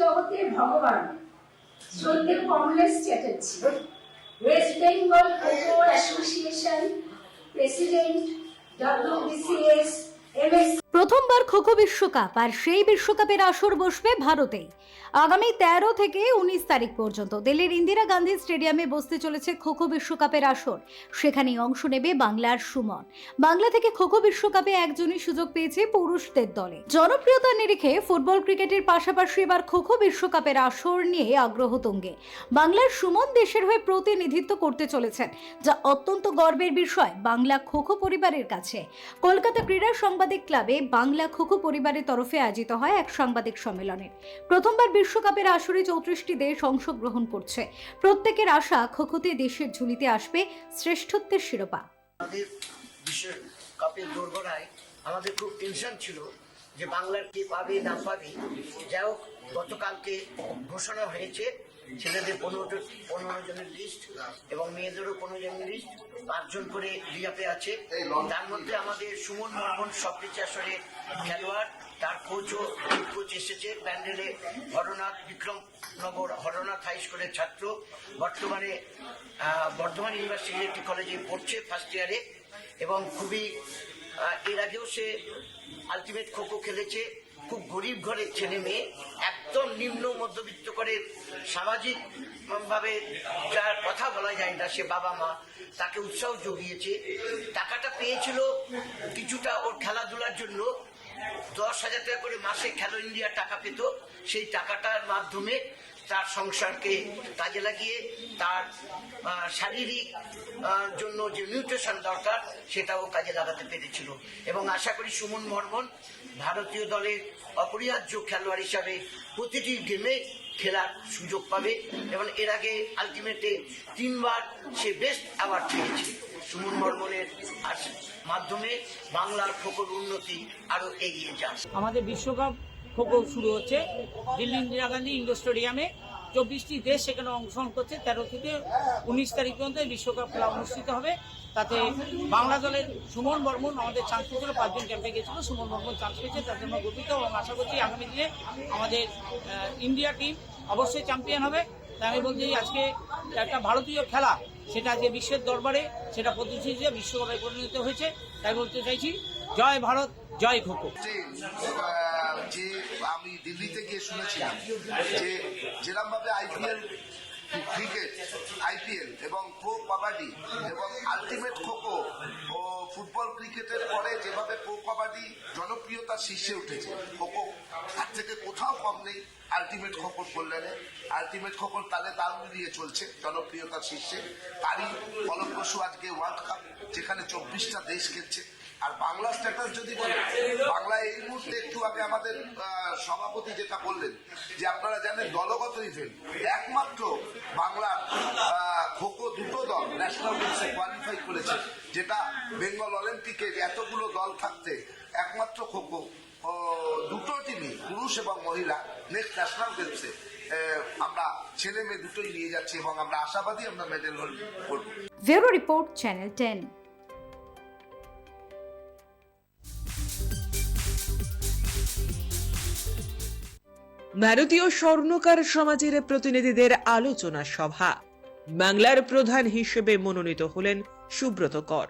জগতের ভগবান শ্রদ্ধে Kamalesh Chatterjee West Bengal kho kho association president W B C S M S প্রথমবার খোখো বিশ্বকাপ, আর সেই বিশ্বকাপের আসর বসবে ভারতেই আগামী তেরো থেকে উনিশ তারিখ পর্যন্ত দিল্লির ইন্দিরা গান্ধী স্টেডিয়ামে বসতে চলেছে খোখো বিশ্বকাপের আসর। সেখানেই অংশ নেবে বাংলার সুমন। বাংলা থেকে খোখো বিশ্বকাপে একজনই সুযোগ পেয়েছে পুরুষদের দলে। জনপ্রিয়তার নিরিখে ফুটবল ক্রিকেটের পাশাপাশি এবার খোখো বিশ্বকাপের আসর নিয়ে আগ্রহ তুঙ্গে। বাংলার সুমন দেশের হয়ে প্রতিনিধিত্ব করতে চলেছেন, যা অত্যন্ত গর্বের বিষয় বাংলা খোখো পরিবারের কাছে। কলকাতা ক্রীড়া সাংবাদিক ক্লাবে বাংলা খোখো পরিবারের তরফে আয়োজিত হয় এক সাংবাদিক সম্মেলনে। প্রথমবার বিশ্বকাপের আসরে চৌত্রিশটি দেশ অংশগ্রহণ করছে। প্রত্যেকের আশা খোখোতে দেশের ঝুলিতে আসবে শ্রেষ্ঠত্বের শিরোপা। আমাদের বিশ্বকাপের দোরগোড়ায় আমাদের খুব টেনশন ছিল যে বাংলার কে পাবে, না পাবে। যাই হোক, গতকালকে ঘোষণা হয়েছে ছেলেদের পনেরো পনেরো জনের লিস্ট এবং মেয়েদেরও পনেরো জনের লিস্ট পাঁচজন করে রিয়াপে আছে। তার মধ্যে আমাদের সুমন মর্মন সবকিছু আসলে খেলোয়াড়। তার কোচও কোচ এসেছে প্যান্ডেলে। হরনাথ বিক্রমনগর হরনাথ হাই স্কুলের ছাত্র। বর্তমানে বর্ধমান ইউনিভার্সিটি একটি কলেজে পড়ছে ফার্স্ট ইয়ারে এবং খুবই এর আগেও সে আলটিমেট খোখো খেলেছে। খুব গরিব ঘরের ছেলে মেয়ে, একদম নিম্ন মধ্যবিত্ত করে সামাজিক ভাবে যার কথা বলা যায় না, সে বাবা মা তাকে উৎসাহ জুগিয়েছে। টাকাটা পেয়েছিল কিছুটা ওর খেলাধুলার জন্য। দশ হাজার টাকা করে মাসে খেলো ইন্ডিয়া টাকা পেত। সেই টাকাটার মাধ্যমে তার সংসারকে কাজে লাগিয়ে তার শারীরিক জন্য যে নিউট্রিশন দরকার, সেটাও কাজে লাগাতে পেরেছিল। এবং আশা করি সুমন বর্মন ভারতীয় দলের অপরিহার্য খেলোয়াড় হিসাবে প্রতিটি গেমে খেলার সুযোগ পাবে এবং এর আগে আলটিমেটে তিনবার সে বেস্ট অ্যাওয়ার্ড পেয়েছে। সুমন বর্মনের আস- মাধ্যমে বাংলার খোকর উন্নতি আরও এগিয়ে যাচ্ছে আমাদের বিশ্বকাপ খোখো শুরু হচ্ছে। দিল্লি ইন্দিরা গান্ধী ইন্ডোর স্টেডিয়ামে চব্বিশটি দেশ সেখানে অংশগ্রহণ করছে। তেরো থেকে উনিশ তারিখ পর্যন্ত বিশ্বকাপ খেলা অনুষ্ঠিত হবে। তাতে বাংলা দলের সুমন বর্মন আমাদের চান্স পেয়েছিল, পাঁচজন ক্যাম্পে গেছিল সুমন বর্মন চান্স পেয়েছে, তার জন্য গর্বিত এবং আশা করছি আগামী দিনে আমাদের ইন্ডিয়া টিম অবশ্যই চ্যাম্পিয়ন হবে। তাই আমি বলছি আজকে একটা ভারতীয় খেলা, সেটা যে বিশ্বের দরবারে, সেটা প্রতিষ্ঠিত বিশ্বকাপে পরিণত হয়েছে। তাই বলতে চাইছি, জয় ভারত, জয় খোখো যে আমি দিল্লিতে গিয়ে শুনেছিলাম যে যেরকম ভাবে আইপিএল ক্রিকেট, আইপিএল এবং প্রো কাবাডি এবং আলটিমেট খোখো ও ফুটবল ক্রিকেটের পরে যেভাবে প্রো কাবাডি জনপ্রিয়তার শীর্ষে উঠেছে খোখো তার থেকে কোথাও কম নেই, আলটিমেট খোখোর কল্যাণে। আলটিমেট খোখোর তালে তাল মিলিয়ে চলছে জনপ্রিয়তার শীর্ষে। তারই ফলপ্রসূ আজকে ওয়ার্ল্ড কাপ যেখানে চব্বিশটা দেশ খেলছে। আর বাংলা স্ট্যাটাস যদি বলেন বাংলা এই মুহূর্তে একটু আগে আমাদের সভাপতি যেটা বললেন যে আপনারা জানেন দলগত ইভেন্ট একমাত্র বাংলার খোখো দুটো দল ন্যাশনাল গেমসে কোয়ালিফাই করেছে যেটা বেঙ্গল অলিম্পিকে এতগুলো দল থাকতে একমাত্র খোখো। ও, দুটো টিমই পুরুষ এবং মহিলা নেক্সট ন্যাশনাল গেমসে আমরা ছেলে মেয়ে দুটোই নিয়ে যাচ্ছি এবং আমরা আশাবাদী আমরা মেডেল হোল্ড করব। Bureau report channel ten. ভারতীয় স্বর্ণকার সমাজের প্রতিনিধিদের আলোচনা সভা। বাংলার প্রধান হিসেবে মনোনীত হলেন সুব্রত কর।